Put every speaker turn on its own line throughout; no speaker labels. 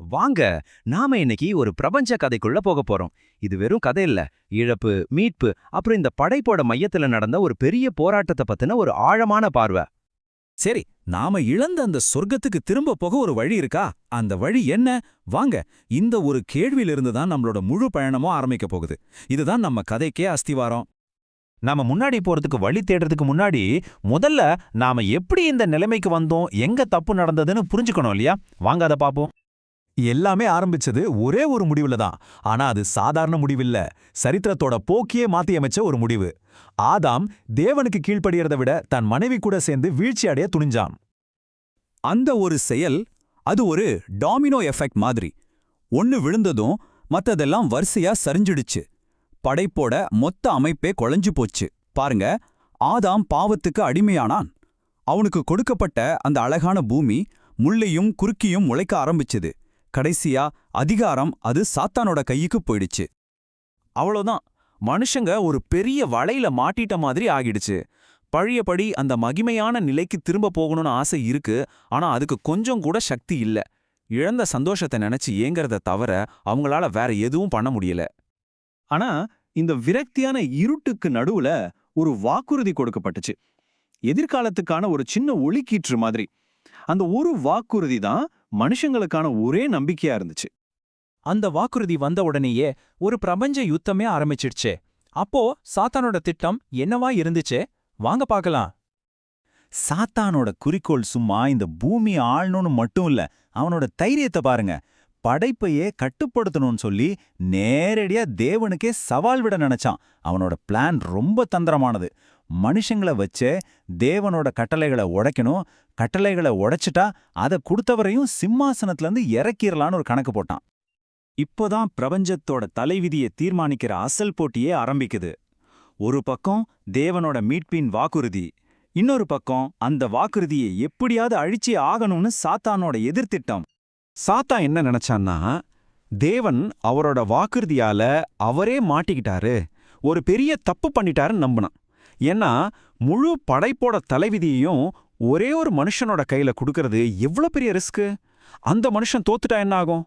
வாங்க நாம இன்னைக்கு ஒரு பிரபஞ்ச கதைக்குள்ள போக போறோம். இது வெறும் கதை இல்ல. இழப்பு மீட்பு அப்புறம் இந்த படைப்போட மையத்துல நடந்த ஒரு பெரிய போராட்டத்தை பத்தின ஒரு ஆழமான பார்வை.
சரி நாம இழந்த அந்த சொர்க்கத்துக்கு திரும்ப போக ஒரு வழி இருக்கா? அந்த வழி என்ன? வாங்க இந்த ஒரு கேள்வியிலிருந்து தான் நம்மளோட முழு பயணமும் ஆரம்பிக்க போகுது. இதுதான் நம்ம கதைக்கே அஸ்திவாரம்.
நாம முன்னாடி போறதுக்கு வழி தேடுறதுக்கு முன்னாடி முதல்ல நாம எப்படி இந்த நிலைமைக்கு வந்தோம் எங்க தப்பு நடந்ததுன்னு புரிஞ்சுக்கணும் இல்லையா? வாங்க அதை பாப்போம்
எல்லாமே ஆரம்பிச்சது ஒரே ஒரு முடிவுல தான். ஆனா அது சாதாரண முடிவில்ல. சரித்திரத்தோட போக்கியே மாத்தி அமைச்ச ஒரு முடிவு. ஆதாம் தேவனுக்கு கீழ்ப்படியறத விட தன் மனைவி கூட சேர்ந்து வீழ்ச்சி அடைய துணிஞ்சான். அந்த ஒரு செயல் அது ஒரு டாமினோ எஃபெக்ட் மாதிரி. ஒன்னு விழுந்ததும் மத்ததெல்லாம் வரிசையா சரிஞ்சிடுச்சு. படைப்போட மொத்த அமைப்பே குழஞ்சு போச்சு. பாருங்க ஆதாம் பாவத்துக்கு அடிமையானான். அவனுக்கு கொடுக்கப்பட்ட அந்த அழகான பூமி முள்ளையும் குறுக்கியும் முளைக்க ஆரம்பிச்சது. கடைசியா அதிகாரம் அது சாத்தானோட கையுக்கு போயிடுச்சு.
அவ்வளோதான் மனுஷங்க ஒரு பெரிய வலையில மாட்டிட்ட மாதிரி ஆகிடுச்சு. பழையபடி அந்த மகிமையான நிலைக்கு திரும்ப போகணும்னு ஆசை இருக்கு. ஆனா அதுக்கு கொஞ்சம் கூட சக்தி இல்ல. இழந்த சந்தோஷத்தை நினைச்சு ஏங்கிறத தவிர அவங்களால வேற எதுவும் பண்ண முடியல.
ஆனா இந்த விரக்தியான இருட்டுக்கு நடுவுல ஒரு வாக்குறுதி கொடுக்கப்பட்டுச்சு. எதிர்காலத்துக்கான ஒரு சின்ன ஒளிக்கீற்று மாதிரி. அந்த ஒரு வாக்குறுதி தான் மனுஷங்களுக்கான ஒரே நம்பிக்கையா இருந்துச்சு.
அந்த வாக்குறுதி வந்த உடனேயே ஒரு பிரபஞ்ச யுத்தமே ஆரம்பிச்சிடுச்சே. அப்போ சாத்தானோட திட்டம் என்னவா இருந்துச்சே? வாங்க பார்க்கலாம்.
சாத்தானோட குறிக்கோள் சும்மா இந்த பூமி ஆளணும்னு மட்டும் இல்ல அவனோட தைரியத்தை பாருங்க. படைப்பையே கட்டுப்படுத்தணும்னு சொல்லி நேரடியா தேவனுக்கே சவால் விட நினைச்சான். அவனோட பிளான் ரொம்ப தந்திரமானது. மனுஷங்கள வச்சே தேவனோட கட்டளைகளை உடைக்கணும். கட்டளைகளை உடைச்சிட்டா அதை கொடுத்தவரையும் சிம்மாசனத்திலேருந்து இறக்கிரலான்னு ஒரு கணக்கு போட்டான். இப்போதான் பிரபஞ்சத்தோட தலைவிதியை தீர்மானிக்கிற அசல் போட்டியே ஆரம்பிக்குது. ஒரு பக்கம் தேவனோட மீட்பின் வாக்குறுதி இன்னொரு பக்கம் அந்த வாக்குறுதியை எப்படியாவது அழிச்சி ஆகணும்னு சாத்தானோட எதிர்த்திட்டம்.
சாத்தா என்ன நினைச்சான்னா தேவன் அவரோட வாக்குறுதியால அவரே மாட்டிக்கிட்டாரு. ஒரு பெரிய தப்பு பண்ணிட்டாருன்னு நம்பினான். ஏன்னா முழு படைப்போட தலைவிதியையும் ஒரே ஒரு மனுஷனோட கையில கொடுக்கறது எவ்வளோ பெரிய ரிஸ்க்கு? அந்த மனுஷன் தோத்துட்டா என்ன ஆகும்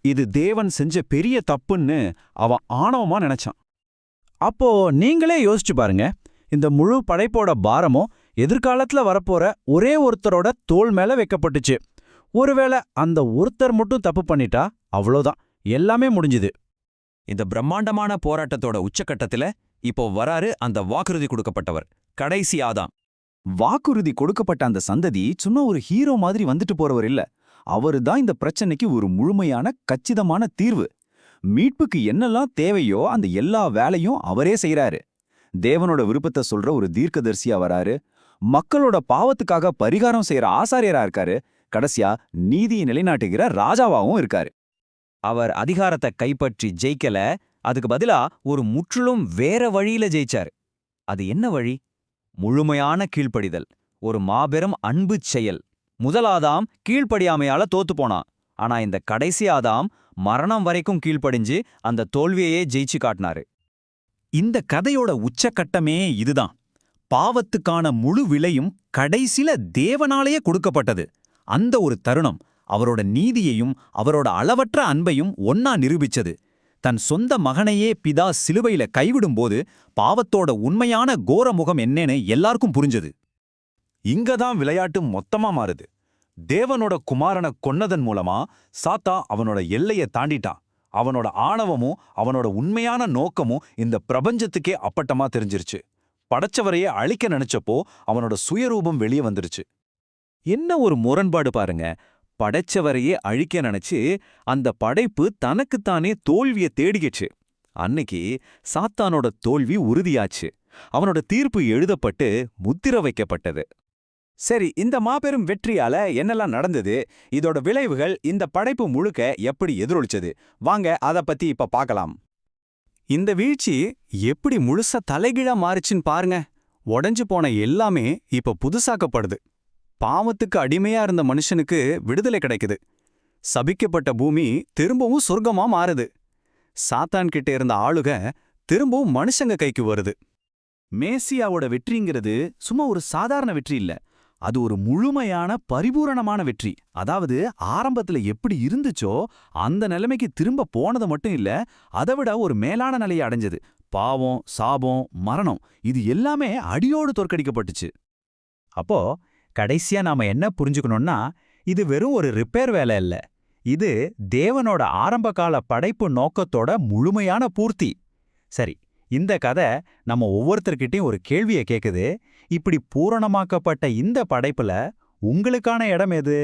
இது தேவன் செஞ்ச பெரிய தப்புன்னு அவன் ஆணவமா நினைச்சான்.
அப்போ நீங்களே யோசிச்சு பாருங்க இந்த முழு படைப்போட பாரமும் எதிர்காலத்துல வரப்போற ஒரே ஒருத்தரோட தோல் மேல வைக்கப்பட்டுச்சு. ஒருவேளை அந்த ஒருத்தர் மட்டும் தப்பு பண்ணிட்டா அவ்வளோதான் எல்லாமே முடிஞ்சுது.
இந்த பிரம்மாண்டமான போராட்டத்தோட உச்சக்கட்டத்தில் இப்போ வராரு அந்த வாக்குறுதி கொடுக்கப்பட்டவர். கடைசி ஆதாம்.
வாக்குறுதி கொடுக்கப்பட்ட அந்த சந்ததி சும்மா ஒரு ஹீரோ மாதிரி வந்துட்டு போறவர் இல்ல. அவரு தான் இந்த பிரச்சனைக்கு ஒரு முழுமையான கச்சிதமான தீர்வு. மீட்புக்கு என்னெல்லாம் தேவையோ அந்த எல்லா வேலையும் அவரே செய்யறாரு தேவனோட விருப்பத்தை சொல்ற ஒரு தீர்க்கதரிசியா வராரு. மக்களோட பாவத்துக்காக பரிகாரம் செய்யற ஆசாரியரா இருக்காரு. கடைசியா நீதியை நிலைநாட்டுகிற ராஜாவாவும் இருக்காரு.
அவர் அதிகாரத்தை கைப்பற்றி ஜெயிக்கல அதுக்கு பதிலா ஒரு முற்றிலும் வேற வழியில ஜெயிச்சார். அது என்ன வழி? முழுமையான கீழ்ப்படிதல் ஒரு மாபெரும் அன்புச் செயல். முதலாதாம் கீழ்ப்படியாமையால தோத்து போனான். ஆனா இந்த கடைசி ஆதாம் மரணம் வரைக்கும் கீழ்ப்படிஞ்சு அந்த தோல்வியையே ஜெயிச்சு காட்டினாரு. இந்த கதையோட உச்சக்கட்டமே இதுதான். பாவத்துக்கான முழு விலையும் கடைசில தேவனாலேயே கொடுக்கப்பட்டது. அந்த ஒரு தருணம் அவரோட நீதியையும் அவரோட அளவற்ற அன்பையும் ஒன்னா நிரூபிச்சது. தன் சொந்த மகனையே பிதா சிலுவையில கைவிடும்போது பாவத்தோட உண்மையான கோர முகம் என்னன்னு எல்லாருக்கும் புரிஞ்சது.
இங்கதான் விளையாட்டு மொத்தமா மாறுது. தேவனோட குமாரனை கொன்னதன் மூலமா சாத்தா அவனோட எல்லையை தாண்டிட்டான். அவனோட ஆணவமும் அவனோட உண்மையான நோக்கமும் இந்த பிரபஞ்சத்துக்கே அப்பட்டமா தெரிஞ்சிருச்சு. படைச்சவரையே அழிக்க நினைச்சப்போ அவனோட சுயரூபம் வெளியே வந்துருச்சு. என்ன ஒரு முரண்பாடு பாருங்க. படைச்சவரையே அழிக்க நினைச்சு அந்த படைப்பு தனக்குத்தானே தோல்விய தேடிக்கிச்சு. அன்னைக்கு சாத்தானோட தோல்வி உறுதியாச்சு. அவனோட தீர்ப்பு எழுதப்பட்டு முத்திர வைக்கப்பட்டது.
சரி இந்த மாபெரும் வெற்றியால என்னெல்லாம் நடந்தது? இதோட விளைவுகள் இந்த படைப்பு முழுக்க எப்படி எதிரொலிச்சது? வாங்க அத பத்தி இப்ப பார்க்கலாம் இந்த வீழ்ச்சி எப்படி முழுசா தலைகீழா மாறுச்சுன்னு பாருங்க. உடஞ்சு போன எல்லாமே இப்ப புதுசாக்கப்படுது. பாவத்துக்கு அடிமையா இருந்த மனுஷனுக்கு விடுதலை கிடைக்குது. சபிக்கப்பட்ட பூமி திரும்பவும் சொர்க்கமா மாறுது. சாத்தான் கிட்ட இருந்த ஆளுக திரும்பவும் மனுஷங்க கைக்கு வருது. மேசியாவோட வெற்றிங்கிறது சும்மா ஒரு சாதாரண வெற்றி இல்ல.
அது ஒரு முழுமையான பரிபூரணமான வெற்றி. அதாவது ஆரம்பத்துல எப்படி இருந்துச்சோ அந்த நிலைமைக்கு திரும்ப போனது மட்டும் இல்ல அதை விட ஒரு மேலான நிலையை அடைஞ்சது. பாவம் சாபம் மரணம் இது எல்லாமே அடியோடு தோற்கடிக்கப்பட்டுச்சு.
அப்போ கடைசியா நாம என்ன புரிஞ்சுக்கணும்னா இது வெறும் ஒரு ரிப்பேர் வேலை இல்ல இது தேவனோட ஆரம்பகால படைப்பு நோக்கத்தோட முழுமையான பூர்த்தி. சரி இந்த கதை நம்ம ஒவ்வொருத்தர்கிட்டயும் ஒரு கேள்வியை கேக்குது. இப்படி பூரணமாக்கப்பட்ட இந்த படைப்புல உங்களுக்கான இடம் எது?